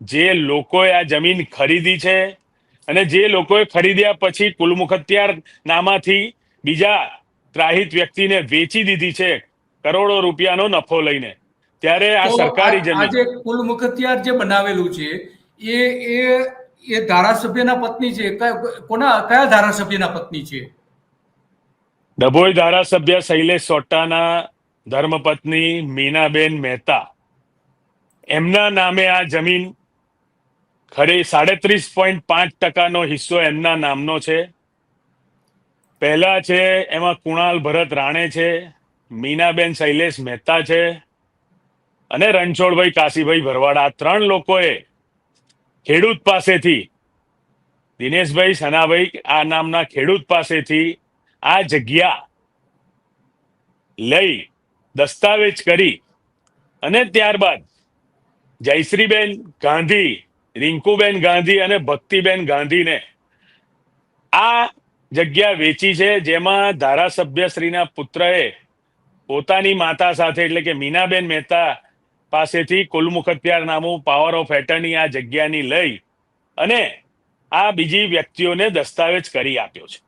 જે લોકોએ આ જમીન ખરીદી છે અને જે લોકોએ ખરીદ્યા પછી કુલમુખત્યાર નામાંથી બીજા ત્રાહિત વ્યક્તિને વેચી દીધી છે કરોડો રૂપિયાનો નફો લઈને. ત્યારે આ સરકારી જમીન આજે કુલમુખત્યાર જે બનાવેલું છે એ એ એ ધારાસભ્યના પત્ની છે? કોના કયા ધારાસભ્યના પત્ની છે? ડભોઈ ધારાસભ્ય શૈલેષ સોટ્ટાના ધર્મપત્ની મીનાબેન મહેતા. એમના નામે આ જમીન ખરી, સાડત્રીસ પોઈન્ટ પાંચ ટકાનો હિસ્સો એમના નામનો છે. પહેલા છે, એમાં કુણાલ ભરત રાણે છે, મીનાબેન શૈલેષ મહેતા છે અને રણછોડભાઈ કાશીભાઈ ભરવાડ. આ ત્રણ લોકોએ ખેડૂત પાસેથી, દિનેશભાઈ સનાભાઈ આ નામના ખેડૂત પાસેથી આ જગ્યા લઈ દસ્તાવેજ કરી અને ત્યારબાદ જયશ્રીબેન ગાંધી રિંકુબેન ગાંધી અને ભક્તિબેન ગાંધીને આ જગ્યા વેચી છે, જેમાં ધારાસભ્યશ્રીના પુત્રએ પોતાની માતા સાથે, એટલે કે મીનાબેન મહેતા પાસેથી કુલ મુખત્યાર નામું પાવર ઓફ એટર્ની આ જગ્યાની લઈ અને આ બીજી વ્યક્તિઓને દસ્તાવેજ કરી આપ્યો છે.